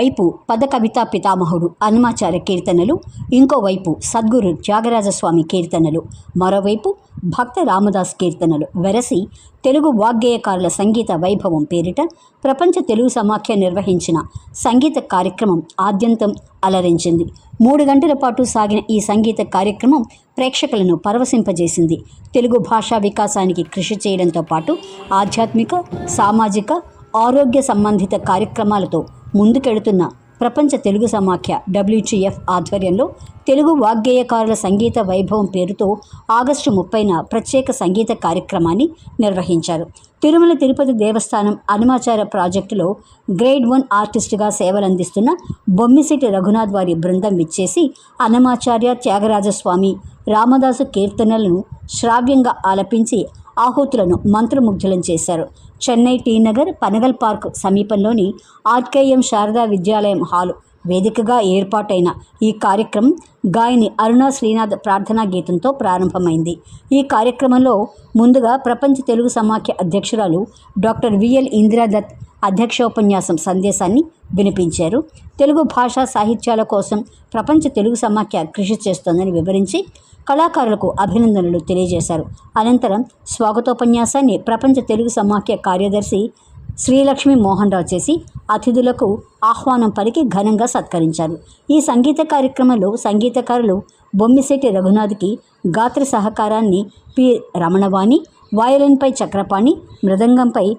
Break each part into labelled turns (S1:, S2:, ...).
S1: ఒకవైపు పదకవితా పితామహుడు హనుమాచార్య కీర్తనలు ఇంకోవైపు సద్గురు త్యాగరాజస్వామి కీర్తనలు మరోవైపు భక్త రామదాస్ కీర్తనలు వెరసి తెలుగు వాగ్గేయకారుల సంగీత వైభవం పేరిట ప్రపంచ తెలుగు సమాఖ్య నిర్వహించిన సంగీత కార్యక్రమం ఆద్యంతం అలరించింది. మూడు గంటల పాటు సాగిన ఈ సంగీత కార్యక్రమం ప్రేక్షకులను పరవశింపజేసింది. తెలుగు భాషా వికాసానికి కృషి చేయడంతో పాటు ఆధ్యాత్మిక సామాజిక ఆరోగ్య సంబంధిత కార్యక్రమాలతో ముందుకెడుతున్న ప్రపంచ తెలుగు సమాఖ్య డబ్ల్యూటీఎఫ్ ఆధ్వర్యంలో తెలుగు వాగ్గేయకారుల సంగీత వైభవం పేరుతో ఆగస్టు ముప్పైన ప్రత్యేక సంగీత కార్యక్రమాన్ని నిర్వహించారు. తిరుమల తిరుపతి దేవస్థానం అనుమాచార ప్రాజెక్టులో గ్రేడ్ వన్ ఆర్టిస్టుగా సేవలందిస్తున్న బొమ్మిశెట్టి రఘునాథ్ వారి బృందం విచ్చేసి అనమాచార్య త్యాగరాజస్వామి రామదాసు కీర్తనలను శ్రావ్యంగా ఆలపించి ఆహుతులను మంత్రముగ్ధులను చేశారు. చెన్నై టీ నగర్ పనగల్ పార్క్ సమీపంలోని ఆర్కేఎం శారదా విద్యాలయం హాలు వేదికగా ఏర్పాటైన ఈ కార్యక్రమం గాయని అరుణ శ్రీనాథ్ ప్రార్థనా గీతంతో ప్రారంభమైంది. ఈ కార్యక్రమంలో ముందుగా ప్రపంచ తెలుగు సమాఖ్య అధ్యక్షురాలు డాక్టర్ విఎల్ ఇందిరాదత్ అధ్యక్షోపన్యాసం సందేశాన్ని వినిపించారు. తెలుగు భాషా సాహిత్యాల కోసం ప్రపంచ తెలుగు సమాఖ్య కృషి చేస్తోందని వివరించి కళాకారులకు అభినందనలు తెలియజేశారు. అనంతరం స్వాగతోపన్యాసాన్ని ప్రపంచ తెలుగు సమాఖ్య కార్యదర్శి శ్రీలక్ష్మి మోహన్ రావు చేసి అతిథులకు ఆహ్వానం పలికి ఘనంగా సత్కరించారు. ఈ సంగీత కార్యక్రమంలో సంగీతకారులు బొమ్మిశెట్టి రఘునాథ్కి గాత్ర సహకారాన్ని పి. రమణవాణి వయలిన్పై చక్రపాణి మృదంగంపై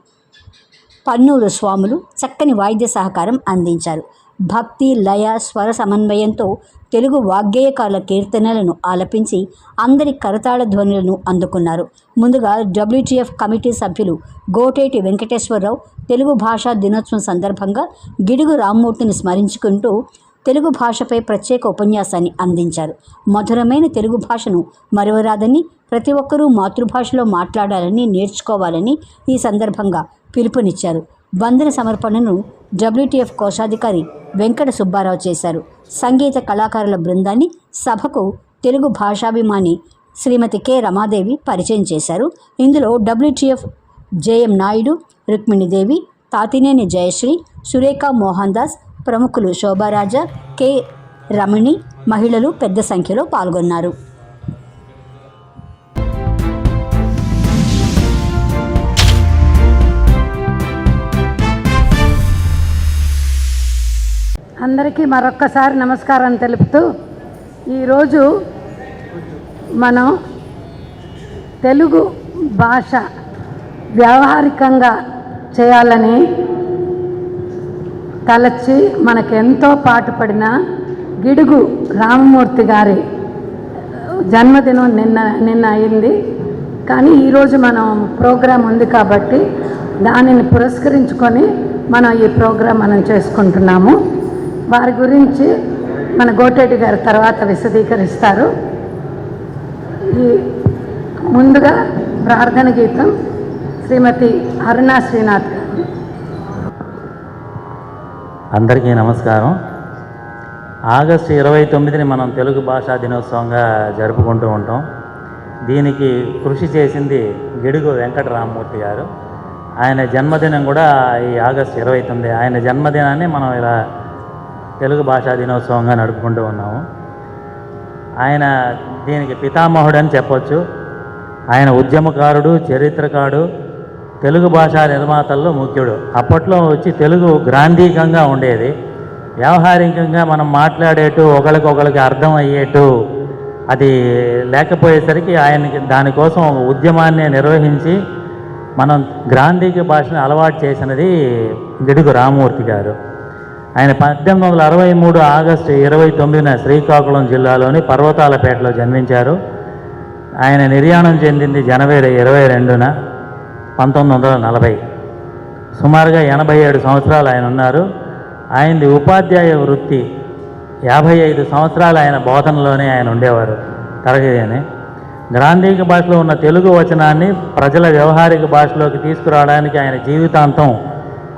S1: పన్నూరు స్వాములు చక్కని వాయిద్య సహకారం అందించారు. భక్తి లయ స్వర సమన్వయంతో తెలుగు వాగ్గేయకారుల కీర్తనలను ఆలపించి అందరి కరతాళ ధ్వనులను అందుకున్నారు. ముందుగా డబ్ల్యూటీఎఫ్ కమిటీ సభ్యులు గోటేటి వెంకటేశ్వరరావు తెలుగు భాషా దినోత్సవం సందర్భంగా గిడుగు రామ్మూర్తిని స్మరించుకుంటూ తెలుగు భాషపై ప్రత్యేక ఉపన్యాసాన్ని అందించారు. మధురమైన తెలుగు భాషను మరువరాదని ప్రతి ఒక్కరూ మాతృభాషలో మాట్లాడాలని నేర్చుకోవాలని ఈ సందర్భంగా పిలుపునిచ్చారు. వందన సమర్పణను డబ్ల్యూటీఎఫ్ కోశాధికారి వెంకట సుబ్బారావు చేశారు. సంగీత కళాకారుల బృందాన్ని సభకు తెలుగు భాషాభిమాని శ్రీమతి కె రమాదేవి పరిచయం చేశారు. ఇందులో డబ్ల్యూటీఎఫ్ జేఎం నాయుడు రుక్మిణిదేవి తాతినేని జయశ్రీ సురేఖ మోహన్ దాస్ ప్రముఖులు శోభారాజా కె రమణి మహిళలు పెద్ద సంఖ్యలో పాల్గొన్నారు.
S2: అందరికీ మరొక్కసారి నమస్కారం తెలుపుతూ ఈరోజు మనం తెలుగు భాష వ్యావహారికంగా చేయాలని తలచి మనకెంతో పాటుపడిన గిడుగు రామమూర్తి గారి జన్మదినం నిన్న నిన్న అయింది. కానీ ఈరోజు మనం ప్రోగ్రాం ఉంది కాబట్టి దానిని పురస్కరించుకొని మనం ఈ ప్రోగ్రాం మనం చేసుకుంటున్నాము. వారి గురించి మన గోటేటి గారు తర్వాత విశదీకరిస్తారు. ఈ ముందుగా ప్రార్థన గీతం శ్రీమతి అరుణా శ్రీనాథ్ గారు.
S3: అందరికీ నమస్కారం. ఆగస్టు ఇరవై తొమ్మిదిని మనం తెలుగు భాషా దినోత్సవంగా జరుపుకుంటూ ఉంటాం. దీనికి కృషి చేసింది గిడుగు వెంకటరామమూర్తి గారు. ఆయన జన్మదినం కూడా ఈ ఆగస్టు ఇరవై తొమ్మిది ఆయన జన్మదినాన్ని మనం ఇలా తెలుగు భాషా దినోత్సవంగా నడుపుకుంటూ ఉన్నాము. ఆయన దీనికి పితామహుడు అని చెప్పొచ్చు. ఆయన ఉద్యమకారుడు చరిత్రకారుడు తెలుగు భాషా నిర్మాతల్లో ముఖ్యుడు. అప్పట్లో వచ్చి తెలుగు గ్రాంధీకంగా ఉండేది. వ్యావహారికంగా మనం మాట్లాడేటు ఒకరికొకరికి అర్థం అయ్యేటు అది లేకపోయేసరికి ఆయనకి దానికోసం ఒక ఉద్యమాన్ని నిర్వహించి మనం గ్రాంధీక భాషను అలవాటు చేసినది గిడుగు రామూర్తి గారు. ఆయన పద్దెనిమిది వందల అరవై మూడు ఆగస్టు ఇరవై తొమ్మిదిన శ్రీకాకుళం జిల్లాలోని పర్వతాలపేటలో జన్మించారు. ఆయన నిర్యాణం చెందింది జనవరి ఇరవై రెండున పంతొమ్మిది వందల నలభై. సుమారుగా ఎనభై ఏడు సంవత్సరాలు ఆయన ఉన్నారు. ఆయనది ఉపాధ్యాయ వృత్తి. యాభై ఐదు సంవత్సరాలు ఆయన బోధనలోనే ఆయన ఉండేవారు. తరగతి అని భాషలో ఉన్న తెలుగు వచనాన్ని ప్రజల వ్యవహారిక భాషలోకి తీసుకురావడానికి ఆయన జీవితాంతం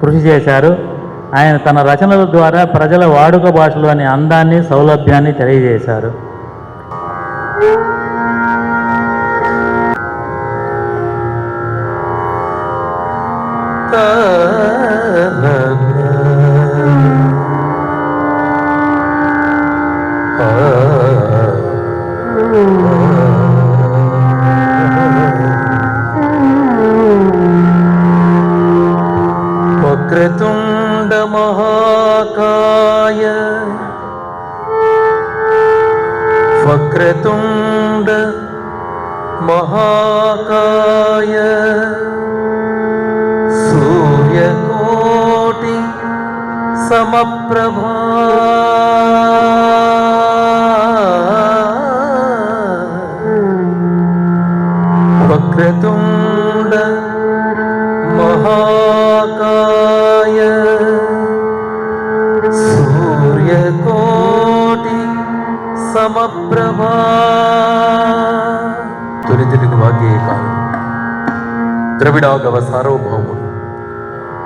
S3: కృషి చేశారు. ఆయన తన రచనల ద్వారా ప్రజల వాడుక భాషలోని అందాన్ని సౌలభ్యాన్ని తెలియజేశారు.
S4: uh समप्रभा वक्रतुण्ड महाकाय सूर्यकोटि समप्रभा ದುರಿದಿರುಗವಾಗಿಯೇ ಕಾರಣ ದ್ರವಿಡಾಗವ ಸಾರ್ವಭೌಮುಡು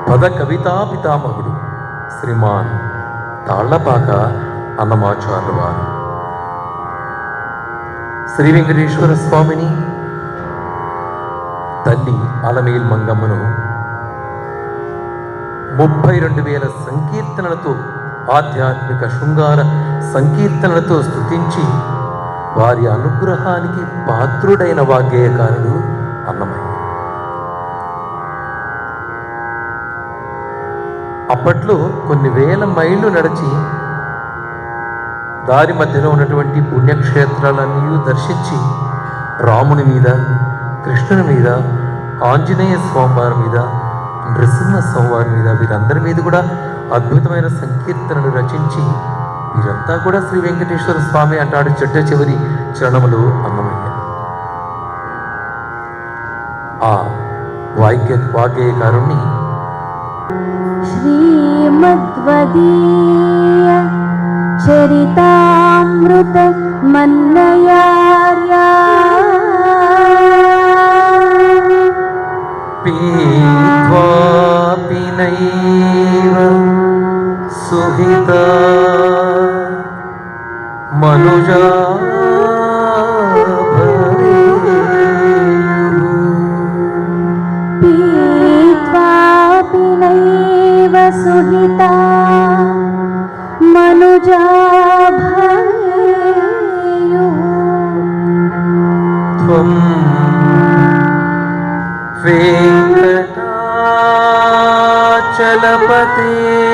S4: ಪದ ಕವಿತಾ ಪಿತಾಮಹುಡು శ్రీమాన్ తాళ్ళపాక అన్నమాచార్యుల వారు శ్రీ వెంకటేశ్వర స్వామిని తల్లి అలమేల్ మంగమ్మను ముప్పై రెండు వేల సంకీర్తనలతో ఆధ్యాత్మిక శృంగార సంకీర్తనలతో స్తుతించి వారి అనుగ్రహానికి పాత్రుడైన వాగ్గేయకారుడు అన్నమయ్య. అప్పట్లో కొన్ని వేల మైళ్ళు నడిచి దారి మధ్యలో ఉన్నటువంటి పుణ్యక్షేత్రాలన్నీ దర్శించి రాముని మీద కృష్ణుని మీద ఆంజనేయ స్వామివారి మీద నృసింహ స్వామివారి మీద వీరందరి మీద కూడా అద్భుతమైన సంకీర్తనలు రచించి వీరంతా కూడా శ్రీ వెంకటేశ్వర స్వామి అంటాడు చెట్ట చివరి చరణములు అన్నమయ్య ఆ వాగ్య వాగ్గేయకారుణ్ణి
S5: श्रीमद्वदीय चरितामृत मन्नयार्या।
S4: पीत्वापि नैव सुहिता। मनुजा
S5: सुहिता मनुजा
S4: त्वं वेङ्कटाचलपतेरिव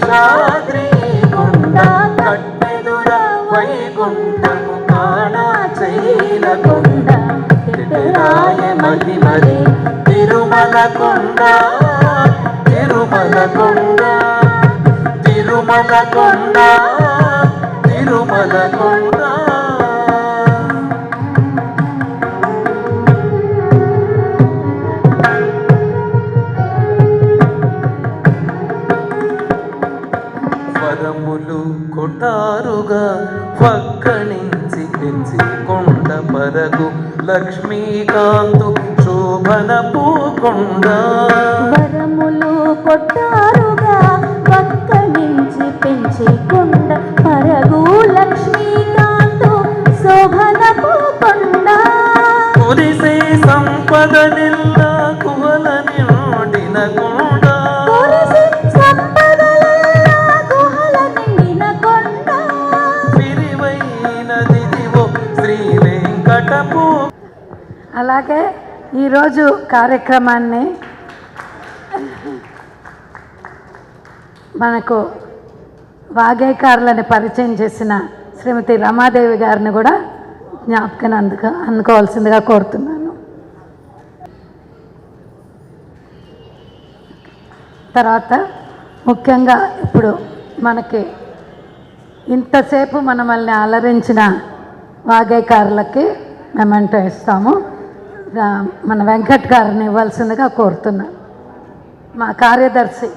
S4: সাদ కొటారుగా పక్కనించి పెంచి కొండ పరగు లక్ష్మీకాంతు శోభన పూకొండ.
S2: ఈరోజు కార్యక్రమాన్ని మనకు వాగ్గేయకారులని పరిచయం చేసిన శ్రీమతి రమాదేవి గారిని కూడా జ్ఞాపకం అందుకు అందుకోవాల్సిందిగా కోరుతున్నాను. తర్వాత ముఖ్యంగా ఇప్పుడు మనకి ఇంతసేపు మనమల్ని అలరించిన వాగేకారులకి మెమెంటో ఇస్తాము. మన వెంకట్ గారిని ఇవ్వాల్సిందిగా కోరుతున్నాను మా కార్యదర్శి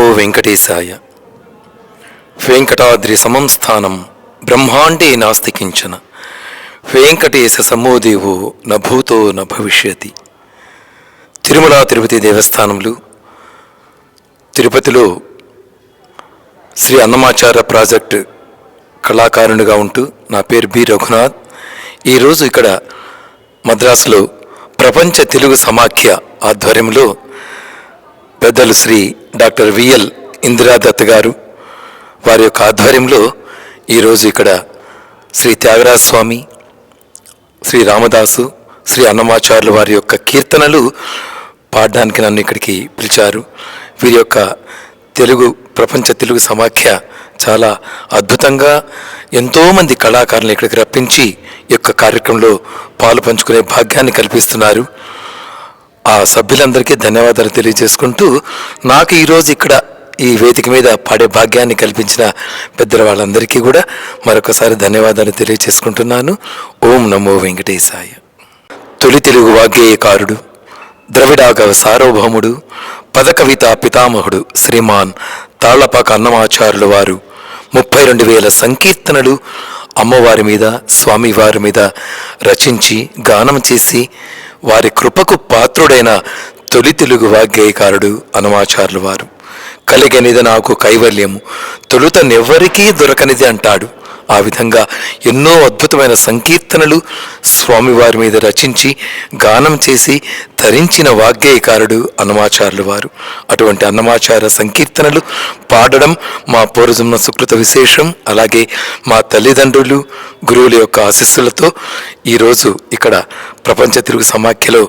S4: నమో వెంకటేశాయ. వెంకటాద్రి సమంస్థానం బ్రహ్మాండే నాస్తి కించన వెంకటేశ సమోదేవో న భూతో న భవిష్యతి. తిరుమల తిరుపతి దేవస్థానములు. తిరుపతిలో శ్రీ అన్నమాచార ప్రాజెక్ట్ కళాకారునిగా ఉంటూ నా పేరు బి. రఘునాథ్. ఈరోజు ఇక్కడ మద్రాసులో ప్రపంచ తెలుగు సమాఖ్య ఆధ్వర్యంలో పెద్దలు శ్రీ డాక్టర్ విఎల్ ఇందిరాదత్ గారు వారి యొక్క ఆధ్వర్యంలో ఈరోజు ఇక్కడ శ్రీ త్యాగరాజ స్వామి శ్రీ రామదాసు శ్రీ అన్నమాచార్యులు వారి యొక్క కీర్తనలు పాడడానికి నన్ను ఇక్కడికి పిలిచారు. వీరి యొక్క తెలుగు ప్రపంచ తెలుగు సమాఖ్య చాలా అద్భుతంగా ఎంతోమంది కళాకారులను ఇక్కడికి రప్పించి యొక్క కార్యక్రమంలో పాలు పంచుకునే భాగ్యాన్ని కల్పిస్తున్నారు. ఆ సభ్యులందరికీ ధన్యవాదాలు తెలియజేసుకుంటూ నాకు ఈరోజు ఇక్కడ ఈ వేదిక మీద పాడే భాగ్యాన్ని కల్పించిన పెద్దల వాళ్ళందరికీ కూడా మరొకసారి ధన్యవాదాలు తెలియజేసుకుంటున్నాను. ఓం నమో వెంకటేశాయ. తొలి తెలుగు వాగ్గేయకారుడు ద్రవిడాగవ సార్వభౌముడు పదకవిత పితామహుడు శ్రీమాన్ తాళ్ళపాక అన్నమాచారుల వారు ముప్పై రెండు వేల సంకీర్తనలు అమ్మవారి మీద స్వామివారి మీద రచించి గానం చేసి వారి కృపకు పాత్రుడైన తొలి తెలుగు వాగ్గేయకారుడు అనుమాచారులు వారు. కలిగనిది నాకు కైవల్యము. తొలుత నెవ్వరికీ దొరకనిది అంటాడు. ఆ విధంగా ఎన్నో అద్భుతమైన సంకీర్తనలు స్వామివారి మీద రచించి గానం చేసి ధరించిన వాగ్గేయకారుడు అన్నమాచార్యులు వారు. అటువంటి అన్నమాచార్య సంకీర్తనలు పాడడం మా పూర్వజన్మ సుకృత విశేషం. అలాగే మా తల్లిదండ్రులు గురువుల యొక్క ఆశీస్సులతో ఈరోజు ఇక్కడ ప్రపంచ తిరుగు సమాఖ్యలో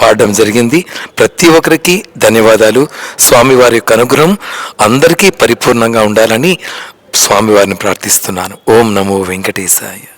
S4: పాడడం జరిగింది. ప్రతి ఒక్కరికి ధన్యవాదాలు. స్వామివారి యొక్క అనుగ్రహం అందరికీ పరిపూర్ణంగా ఉండాలని స్వామివారిని ప్రార్థిస్తున్నాను. ఓం నమో వెంకటేశాయ.